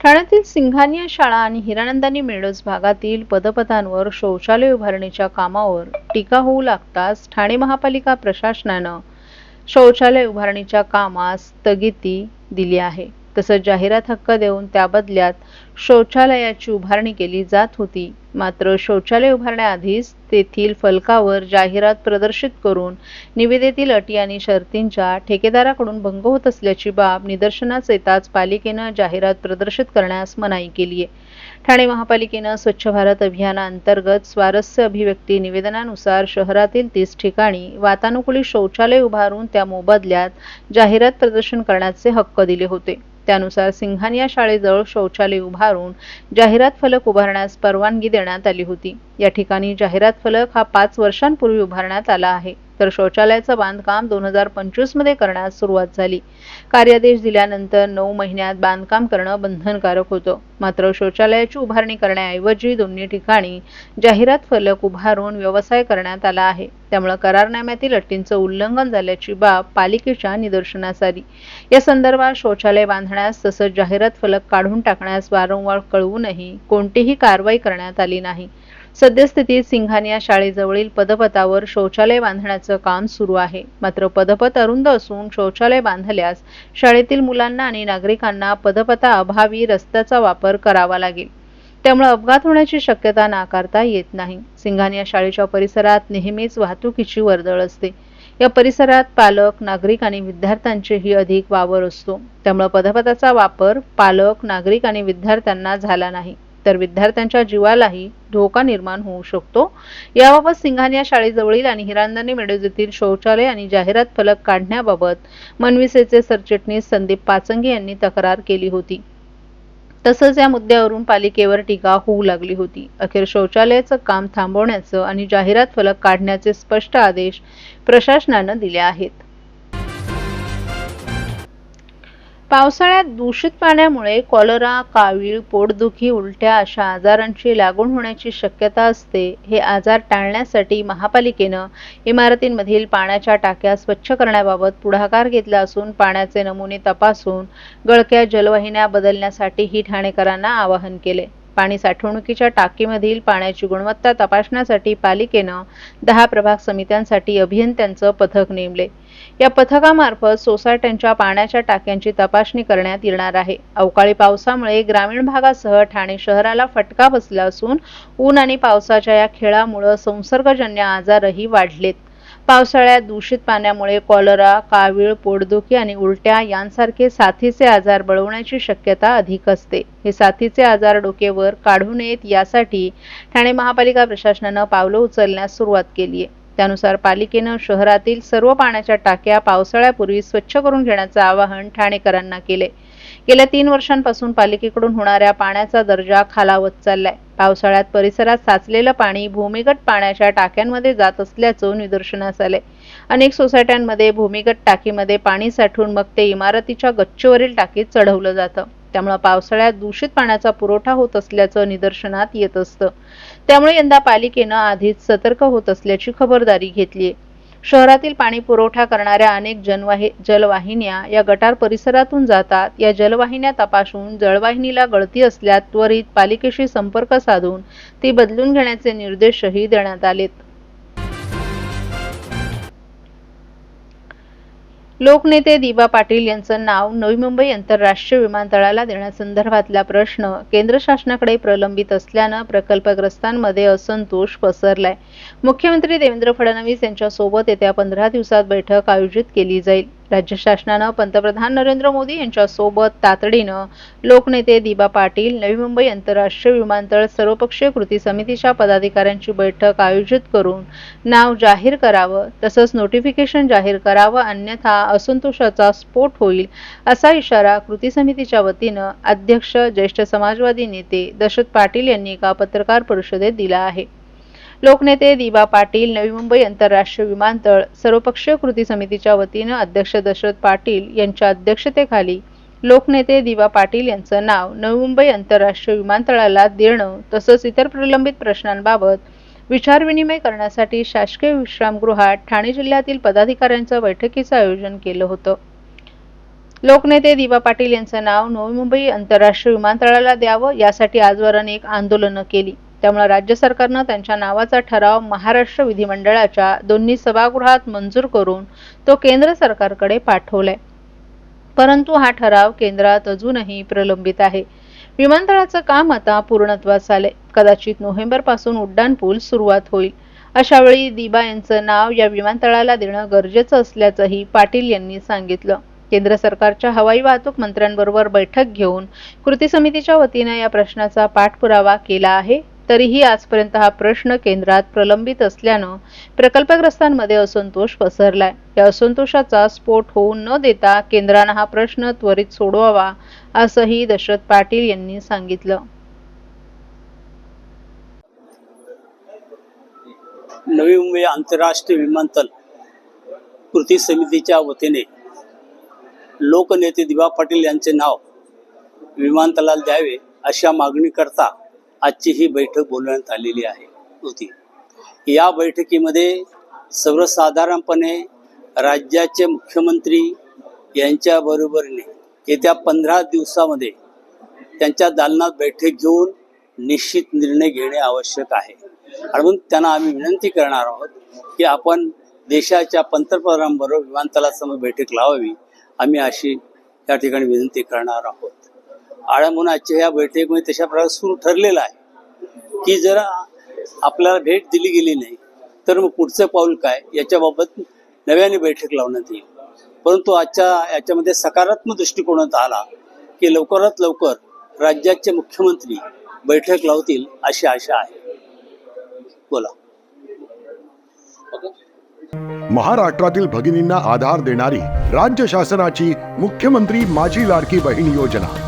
ठाण्यातील सिंघानिया शाळा आणि हिरानंदानी मेळोस भागातील पदपथांवर शौचालय उभारणीच्या कामावर टीका होऊ लागताच ठाणे महापालिका प्रशासनानं शौचालय उभारणीच्या कामास स्थगिती दिली आहे. तसंच जाहिरात हक्क देऊन त्या बदल्यात शौचालयाची उभारणी केली जात होती. मात्र शौचालय उभारण्याआधीच तेथील फलकावर जाहिरात प्रदर्शित करून निविदेतील अटी आणि शर्तींच्या ठेकेदाराकडून भंग होत असल्याची बाब निदर्शनास येताच पालिकेनं जाहिरात प्रदर्शित करण्यास मनाई केली आहे ठाणे महापालिकेनं स्वच्छ भारत अभियानाअंतर्गत स्वारस्य अभिव्यक्ती निवेदनानुसार शहरातील तीस ठिकाणी वातानुकूलित शौचालय उभारून त्या मोबदल्यात जाहिरात प्रदर्शन करण्याचे हक्क दिले होते. त्यानुसार सिंघानिया शाळेजवळ शौचालय उभारून जाहिरात फलक उभारण्यास परवानगी देण्यात आली होती. या ठिकाणी जाहिरात फलक हा पाच वर्षांपूर्वी उभारण्यात आला आहे. तर शौचालयाचं बांधकाम दोन हजार पंचवीसमध्ये करण्यास सुरुवात झाली. कार्यादेश दिल्यानंतर नऊ महिन्यात बांधकाम करणं बंधनकारक होतं. मात्र शौचालयाची उभारणी करण्याऐवजी दोन्ही ठिकाणी जाहिरात फलक उभारून व्यवसाय करण्यात आला आहे. त्यामुळे करारनाम्यातील अटींचं उल्लंघन झाल्याची बाब पालिकेच्या निदर्शनास आली. या संदर्भात शौचालय बांधण्यास तसंच जाहिरात फलक काढून टाकण्यास वारंवार कळवूनही कोणतीही कारवाई करण्यात आली नाही. सद्यस्थितीत सिंघानिया शाळेजवळील पदपथावर शौचालय बांधण्याचं काम सुरू आहे. मात्र पदपथ अरुंद असून शौचालय बांधल्यास शाळेतील मुलांना आणि नागरिकांना पदपथाअभावी रस्त्याचा वापर करावा लागेल. त्यामुळे अपघात होण्याची शक्यता नाकारता येत नाही. सिंघानिया शाळेच्या परिसरात नेहमीच वाहतुकीची वर्दळ असते. या परिसरात पालक नागरिक आणि विद्यार्थ्यांचेही अधिक वावर असतो. त्यामुळे पदपथाचा वापर पालक नागरिक आणि विद्यार्थ्यांना झाला नाही. तर विद्यार्थ्यांच्या जीवालाही धोका निर्माण होऊ शकतो. याबाबत सिंघानिया शाळेजवळील आणि हिरांदानी मेडोज येथील शौचालय आणि जाहिरात फलक काढण्याबाबत मनविसेचे सरचिटणीस संदीप पाचंगे यांनी तक्रार केली होती. तसंच या मुद्द्यावरून पालिकेवर टीका होऊ लागली होती. अखेर शौचालयाचं काम थांबवण्याचं आणि जाहिरात फलक काढण्याचे स्पष्ट आदेश प्रशासनानं दिले आहेत. पावसाळ्यात दूषित पाण्यामुळे कॉलरा कावीळ पोटदुखी उलट्या अशा आजारांची लागण होण्याची शक्यता असते हे आजार टाळण्यासाठी महापालिकेनं इमारतींमधील पाण्याच्या टाक्या स्वच्छ करण्याबाबत पुढाकार घेतला असून पाण्याचे नमुने तपासून गळक्या जलवाहिन्या बदलण्यासाठीही ठाणेकरांना आवाहन केले. पाणी साठवणुकीच्या टाकीमधील पाण्याची गुणवत्ता तपासण्यासाठी पालिकेनं दहा प्रभाग समित्यांसाठी अभियंत्यांचं पथक नेमले. या पथकामार्फत सोसायट्यांच्या पाण्याच्या टाक्यांची तपासणी करण्यात येणार आहे. अवकाळी पावसामुळे ग्रामीण भागासह ठाणे शहराला फटका बसला असून ऊन आणि पावसाच्या या खेळामुळे संसर्गजन्य आजारही वाढलेत. पावसाळ्यात दूषित पाण्यामुळे कॉलरा कावीळ पोटदुखी आणि उलट्या यांसारखे साथीचे आजार बळवण्याची शक्यता अधिक असते. हे साथीचे आजार डोकेवर काढू नयेत यासाठी ठाणे महापालिका प्रशासनानं पावलं उचलण्यास सुरुवात केली आहे त्यानुसार पालिकेनं शहरातील सर्व पाण्याच्या टाक्या पावसाळ्यापूर्वी स्वच्छ करून घेण्याचं आवाहन ठाणेकरांना केले गेल्या तीन वर्षांपासून पालिकेकडून होणाऱ्या पाण्याचा दर्जा खालावत चाललाय. पावसाळ्यात परिसरात साचलेलं पाणी भूमिगत पाण्याच्या टाक्यांमध्ये जात असल्याचं निदर्शनास आले अनेक सोसायट्यांमध्ये भूमिगत टाकीमध्ये पाणी साठवून मग ते इमारतीच्या गच्चीवरील टाकीत चढवलं जातं. त्यामुळे पावसाळ्यात दूषित पाण्याचा पुरवठा होत असल्याचं निदर्शनात येत असतं. त्यामुळे यंदा पालिकेनं आधीच सतर्क होत असल्याची खबरदारी घेतलीय. शहरातील पाणी पुरवठा करणाऱ्या अनेक जनवाही जलवाहिन्या या गटार परिसरातून जातात. या जलवाहिन्या तपासून जलवाहिनीला गळती असल्यास त्वरित पालिकेशी संपर्क साधून ती बदलून घेण्याचे निर्देशही देण्यात आलेत. लोकनेते दिबा पाटील यांचं नाव नवी मुंबई आंतरराष्ट्रीय विमानतळाला देण्यासंदर्भातला प्रश्न केंद्र शासनाकडे प्रलंबित असल्यानं प्रकल्पग्रस्तांमध्ये असंतोष पसरलाय. मुख्यमंत्री देवेंद्र फडणवीस यांच्यासोबत येत्या पंधरा दिवसात बैठक आयोजित केली जाईल. राज्य शासनानं पंतप्रधान नरेंद्र मोदी यांच्यासोबत तातडीनं लोकनेते दिबा पाटील नवी मुंबई आंतरराष्ट्रीय विमानतळ सर्वपक्षीय कृती समितीच्या पदाधिकाऱ्यांची बैठक आयोजित करून नाव जाहीर करावं तसंच नोटिफिकेशन जाहीर करावं अन्यथा असंतोषाचा स्फोट होईल असा इशारा कृती समितीच्या वतीनं अध्यक्ष ज्येष्ठ समाजवादी नेते दशरथ पाटील यांनी एका पत्रकार परिषदेत दिला आहे. लोकनेते दिबा पाटील नवी मुंबई आंतरराष्ट्रीय विमानतळ सर्वपक्षीय कृती समितीच्या वतीनं अध्यक्ष दशरथ पाटील यांच्या अध्यक्षतेखाली लोकनेते दिवा पाटील यांचं नाव नवी मुंबई आंतरराष्ट्रीय विमानतळाला देणं तसंच इतर प्रलंबित प्रश्नांबाबत विचारविनिमय करण्यासाठी शासकीय विश्रामगृहात ठाणे जिल्ह्यातील पदाधिकाऱ्यांच्या बैठकीचं आयोजन केलं होतं. लोकनेते दिवा पाटील यांचं नाव नवी मुंबई आंतरराष्ट्रीय विमानतळाला द्यावं यासाठी आजवर अनेक आंदोलनं केली. त्यामुळे राज्य सरकारनं त्यांच्या नावाचा ठराव महाराष्ट्र विधिमंडळाच्या दोन्ही सभागृहात मंजूर करून तो केंद्र सरकारकडे पाठवलाय. परंतु हा ठराव केंद्रात अजूनही प्रलंबित आहे. विमानतळाचं काम आता पूर्णत्वास आले कदाचित नोव्हेंबरपासून उड्डाणपूल सुरुवात होईल. अशा वेळी दिबा यांचं नाव या विमानतळाला देणं गरजेचं असल्याचंही पाटील यांनी सांगितलं. केंद्र सरकारच्या हवाई वाहतूक मंत्र्यांबरोबर बैठक घेऊन कृती समितीच्या वतीनं या प्रश्नाचा पाठपुरावा केला आहे. तरीही आजपर्यंत हा प्रश्न केंद्रात प्रलंबित असल्यानं प्रकल्पग्रस्तांमध्ये असंतोष पसरलाय. या असंतोषाचा स्फोट होऊ न देता केंद्रानं हा प्रश्न त्वरित सोडवावा असंही दशरथ पाटील यांनी सांगितलं. नवी मुंबई आंतरराष्ट्रीय विमानतळ कृती समितीच्या वतीने लोकनेते दिबा पाटील यांचे नाव विमानतळाला द्यावे अशा मागणीकरता आजची ही बैठक बोलवण्यात आलेली आहे होती. या बैठकीमध्ये सर्वसाधारणपणे राज्याचे मुख्यमंत्री यांच्या बरोबरीने येत्या पंधरा दिवसामध्ये त्यांच्या दालनात बैठक घेऊन निश्चित निर्णय घेणे आवश्यक आहे. आणि म्हणून त्यांना आम्ही विनंती करणार आहोत की आपण देशाच्या पंतप्रधानांबरोबर विमानतळासमोर बैठक लावावी. आम्ही अशी या ठिकाणी विनंती करणार आहोत. आणि म्हणून आजच्या या बैठकीमध्ये तशा प्रकारे सुरू ठरलेला आहे. की जर आपल्याला भेट दिली गेली नाही तर मग पुढचं पाऊल काय? याच्याबाबत नव्याने बैठक लावण्यात येईल. परंतु आजच्या याच्यामध्ये सकारात्मक दृष्टिकोनात आला की लवकरात लवकर राज्याचे मुख्यमंत्री बैठक लावतील अशी आशा आहे. बोला. महाराष्ट्रातील भगिनींना आधार देणारी राज्य शासनाची मुख्यमंत्री माझी लाडकी बहीण योजना.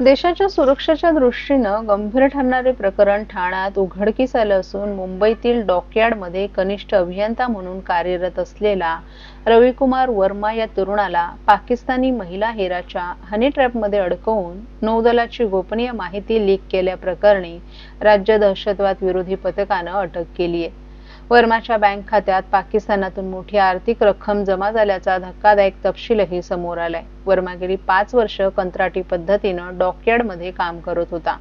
देशाच्या सुरक्षेच्या दृष्टीनं गंभीर ठरणारे प्रकरण ठाण्यात उघडकीस आलं असून मुंबईतील डॉकयार्डमध्ये कनिष्ठ अभियंता म्हणून कार्यरत असलेला रविकुमार वर्मा या तरुणाला पाकिस्तानी महिला हेराच्या हनी ट्रॅपमध्ये अडकवून नौदलाची गोपनीय माहिती लीक केल्याप्रकरणी राज्य दहशतवाद विरोधी पथकानं अटक केली आहे वर्माच्या बँक खात्यात पाकिस्तानातून मोठी आर्थिक रक्कम जमा झाल्याचा धक्कादायक तपशीलही समोर आलाय. वर्मा गेली पाच वर्ष कंत्राटी पद्धतीनं डॉकयार्डमध्ये काम करत होता.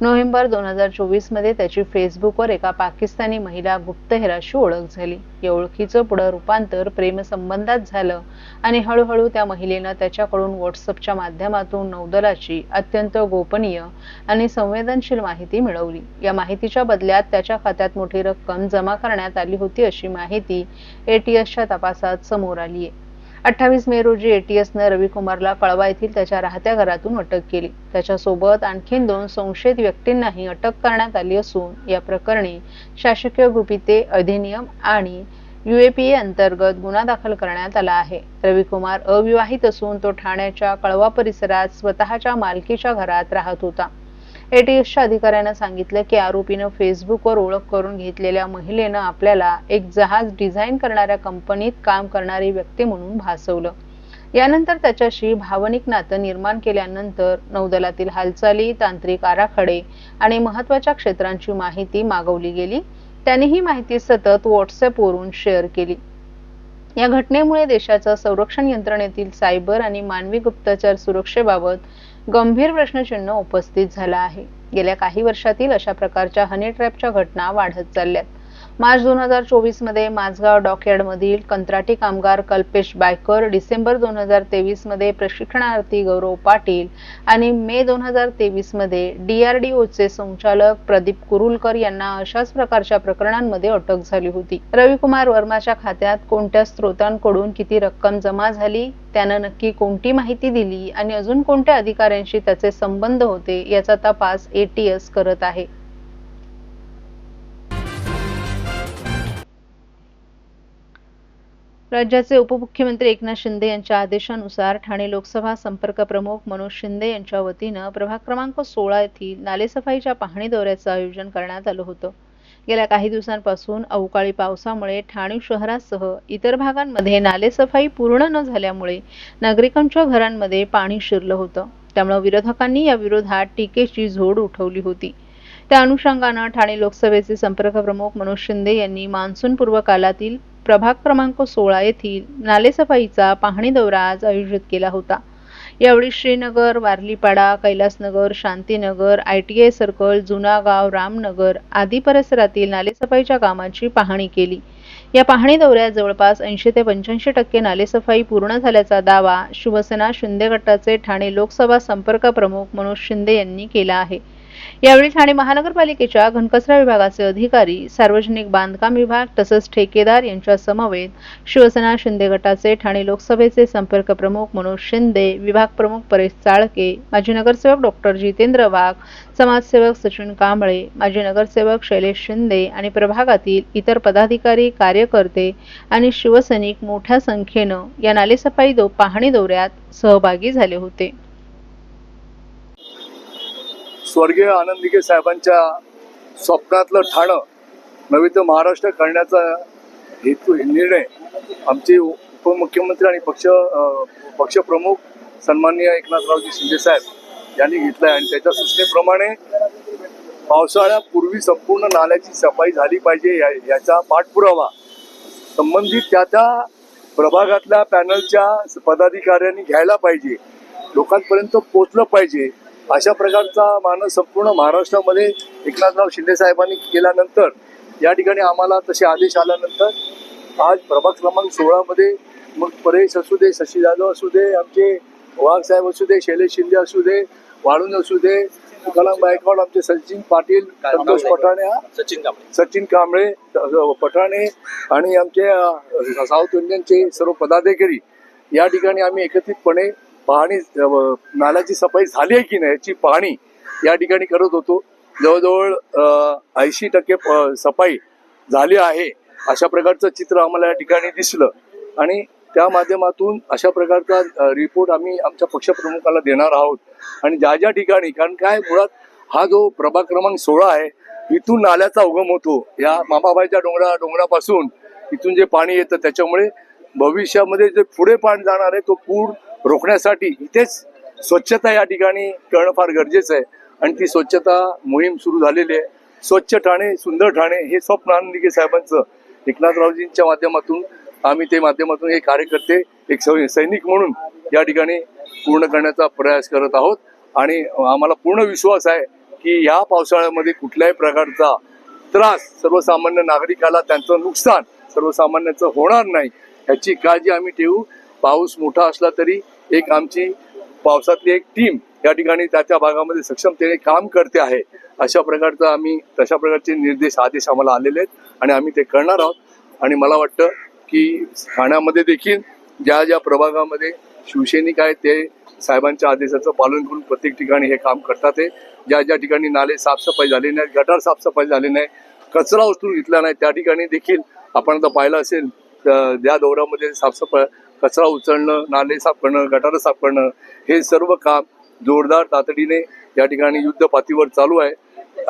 नोव्हेंबर दोन हजार चोवीसमध्ये त्याची फेसबुकवर एका पाकिस्तानी महिला गुप्तहेराशी ओळख झाली. या ओळखीचं पुढं रूपांतर प्रेमसंबंधात झालं आणि हळूहळू त्या महिलेनं त्याच्याकडून व्हॉट्सअपच्या माध्यमातून नौदलाची अत्यंत गोपनीय आणि संवेदनशील माहिती मिळवली. या माहितीच्या बदल्यात त्याच्या खात्यात मोठी रक्कम जमा करण्यात आली होती अशी माहिती एटीएसच्या तपासात समोर आली आहे अठ्ठावीस मे रोजी एटीएसनं रविकुमारला कळवा येथील त्याच्या राहत्या घरातून अटक केली. त्याच्यासोबत आणखीन दोन संशयित व्यक्तींनाही अटक करण्यात आली असून या प्रकरणी शासकीय गुपिते अधिनियम आणि युएपीए अंतर्गत गुन्हा दाखल करण्यात आला आहे. रविकुमार अविवाहित असून तो ठाण्याच्या कळवा परिसरात स्वतःच्या मालकीच्या घरात राहत होता. एटीएसच्या अधिकाऱ्यानं सांगितलं की आरोपीनं फेसबुकवर ओळख करून घेतलेल्या महिलेनं आपल्याला एक जहाज डिझाईन करणाऱ्या कंपनीत काम करणारी व्यक्ती म्हणून भासवलं. यानंतर त्याच्याशी भावनिक नातं निर्माण केल्यानंतर नौदलातील हालचाली तांत्रिक आराखडे आणि महत्त्वाच्या क्षेत्रांची माहिती मागवली गेली. त्याने ही माहिती सतत व्हॉट्सअपवरून शेअर केली. या घटनेमुळे देशाच्या संरक्षण यंत्रणेतील सायबर आणि मानवी गुप्तचर सुरक्षेबाबत गंभीर प्रश्नचिन्ह उपस्थित झाला आहे. गेल्या काही वर्षातील अशा प्रकारच्या हनी ट्रॅपच्या घटना वाढत चालल्यात. मार्च दोन हजार चोवीसमध्ये माझगाव डॉकयार्डमधील कंत्राटी कामगार कल्पेश बायकर डिसेंबर दोन हजार तेवीसमध्ये प्रशिक्षणार्थी गौरव पाटील आणि मे दोन हजार तेवीसमध्ये डीआरडीओचे संचालक प्रदीप कुरुलकर यांना अशाच प्रकारच्या प्रकरणांमध्ये अटक झाली होती. रविकुमार वर्माच्या खात्यात कोणत्या स्रोतांकडून किती रक्कम जमा झाली त्यानं नक्की कोणती माहिती दिली आणि अजून कोणत्या अधिकाऱ्यांशी त्याचे संबंध होते याचा तपास एटीएस करत आहे. राज्याचे उपमुख्यमंत्री एकनाथ शिंदे यांच्या आदेशानुसार ठाणे लोकसभा संपर्क प्रमुख मनोज शिंदे यांच्या वतीनं प्रभाग क्रमांक सोळा येथील नालेसफाईच्या पाहणी दौऱ्याचं आयोजन करण्यात आलं होतं. गेल्या काही दिवसांपासून अवकाळी पावसामुळे ठाणे शहरासह इतर भागांमध्ये नालेसफाई पूर्ण न झाल्यामुळे नागरिकांच्या घरांमध्ये पाणी शिरलं होतं. त्यामुळे विरोधकांनी या विरोधात टीकेची झोड उठवली होती. त्या अनुषंगानं ठाणे लोकसभेचे संपर्क प्रमुख मनोज शिंदे यांनी मान्सूनपूर्व कालातील प्रभाग क्रमांक सोळा येथील नालेसफाईचा पाहणी दौरा आज आयोजित केला होता. यावेळी Srinagar Warlipada Kailasnagar Shantinagar I T I circle Junagaon Ramnagar आदी परिसरातील नालेसफाईच्या कामाची पाहणी केली. या पाहणी दौऱ्यात जवळपास ऐंशी ते पंच्याऐंशी टक्के नालेसफाई पूर्ण झाल्याचा दावा शिवसेना शिंदे गटाचे ठाणे लोकसभा संपर्क प्रमुख मनोज शिंदे यांनी केला आहे. यावेळी ठाणे महानगरपालिकेच्या घनकचरा विभागाचे अधिकारी सार्वजनिक बांधकाम विभाग तसंच ठेकेदार यांच्या समवेत शिवसेना शिंदे गटाचे ठाणे लोकसभेचे संपर्क प्रमुख मनोज शिंदे विभाग प्रमुख परेश चाळके माजी नगरसेवक डॉक्टर जितेंद्र वाघ समाजसेवक सचिन कांबळे माजी नगरसेवक शैलेश शिंदे आणि प्रभागातील इतर पदाधिकारी कार्यकर्ते आणि शिवसैनिक मोठ्या संख्येनं या नालेसफाई दो पाहणी दौऱ्यात सहभागी झाले होते. स्वर्गीय आनंद दिघे साहेबांच्या स्वप्नातलं ठाणं नव्हे तर महाराष्ट्र करण्याचा हेतू निर्णय आमचे उपमुख्यमंत्री आणि पक्ष पक्षप्रमुख सन्माननीय एकनाथरावजी शिंदे साहेब यांनी घेतलाय. आणि त्याच्या सूचनेप्रमाणे पावसाळ्यापूर्वी संपूर्ण नाल्याची सफाई झाली पाहिजे. या- याचा पाठपुरावा संबंधित त्या त्या प्रभागातल्या पॅनलच्या पदाधिकाऱ्यांनी घ्यायला पाहिजे. लोकांपर्यंत पोचलं पाहिजे. अशा प्रकारचा मानस संपूर्ण महाराष्ट्रामध्ये एकनाथराव शिंदे साहेबांनी केल्यानंतर या ठिकाणी आम्हाला तसे आदेश आल्यानंतर आज प्रभाग क्रमांक सोळामध्ये मग परेश असू दे शशी जाधव असू दे आमचे वाघ साहेब असू दे शैलेश शिंदे असू दे वाळून असू दे तुकाराम गायकवाड आमचे सचिन पाटील संतोष पठाणे सचिन कांबळे. सचिन कांबळे पठाणे आणि आमचे साऊथ इंडियनचे सर्व पदाधिकारी या ठिकाणी आम्ही एकत्रितपणे पाहणी नाल्याची सफाई झाली आहे की नाही याची पाहणी या ठिकाणी करत होतो. जवळजवळ ऐंशी टक्के प- सफाई झाली आहे. अशा प्रकारचं चित्र आम्हाला या ठिकाणी दिसलं. आणि त्या माध्यमातून अशा प्रकारचा रिपोर्ट आम्ही आमच्या पक्षप्रमुखाला देणार आहोत. आणि ज्या ज्या ठिकाणी कारण काय मुळात हा जो प्रभाग क्रमांक सोळा आहे इथून नाल्याचा उगम होतो. या मामाबाईच्या डोंगरा डोंगरापासून इथून जे पाणी येतं त्याच्यामुळे भविष्यामध्ये जे पुढे पाणी जाणार आहे तो पूर रोखण्यासाठी इथेच स्वच्छता या ठिकाणी करणं फार गरजेचं आहे. आणि ती स्वच्छता मोहीम सुरू झालेली आहे. स्वच्छ ठाणे सुंदर ठाणे हे स्वप्न आनंदिके साहेबांचं. एकनाथरावजींच्या माध्यमातून आम्ही ते माध्यमातून एक कार्यकर्ते एक सैनिक म्हणून या ठिकाणी पूर्ण करण्याचा प्रयास करत आहोत. आणि आम्हाला पूर्ण विश्वास आहे की या पावसाळ्यामध्ये कुठल्याही प्रकारचा त्रास सर्वसामान्य नागरिकाला त्यांचं नुकसान सर्वसामान्याचं होणार नाही याची काळजी आम्ही ठेवू. पाऊस मोठा असला तरी एक आमची पावसातली एक टीम या ठिकाणी त्या त्या भागामध्ये सक्षमतेने काम करते आहे. अशा प्रकारचा आम्ही तशा प्रकारचे निर्देश आदेश आम्हाला आलेले आहेत आणि आम्ही ते करणार आहोत. आणि मला वाटतं की ठाण्यामध्ये देखील ज्या ज्या प्रभागामध्ये शिवसैनिक आहेत ते साहेबांच्या आदेशाचं पालन करून प्रत्येक ठिकाणी हे काम करतात आहे. ज्या ज्या ठिकाणी नाले साफसफाई झाली नाही गटार साफसफाई झाली नाही कचरा उचलून घेतला नाही त्या ठिकाणी देखील आपण आता पाहिलं असेल त्या ज्या दौऱ्यामध्ये साफसफाई कचरा उचलणं नाले साफ करणं गटारं साफ करणं हे सर्व काम जोरदार तातडीने या ठिकाणी युद्ध पातळीवर चालू आहे.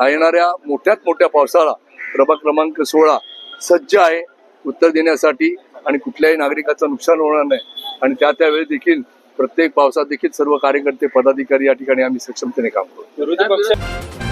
येणाऱ्या मोठ्यात मोठ्या पावसाळा प्रभाग क्रमांक सोळा सज्ज आहे उत्तर देण्यासाठी आणि कुठल्याही नागरिकाचं नुकसान होणार नाही. आणि त्या त्यावेळी देखील प्रत्येक पावसात देखील सर्व कार्यकर्ते पदाधिकारी या ठिकाणी आम्ही सक्षमतेने काम करू. विरोधी पक्ष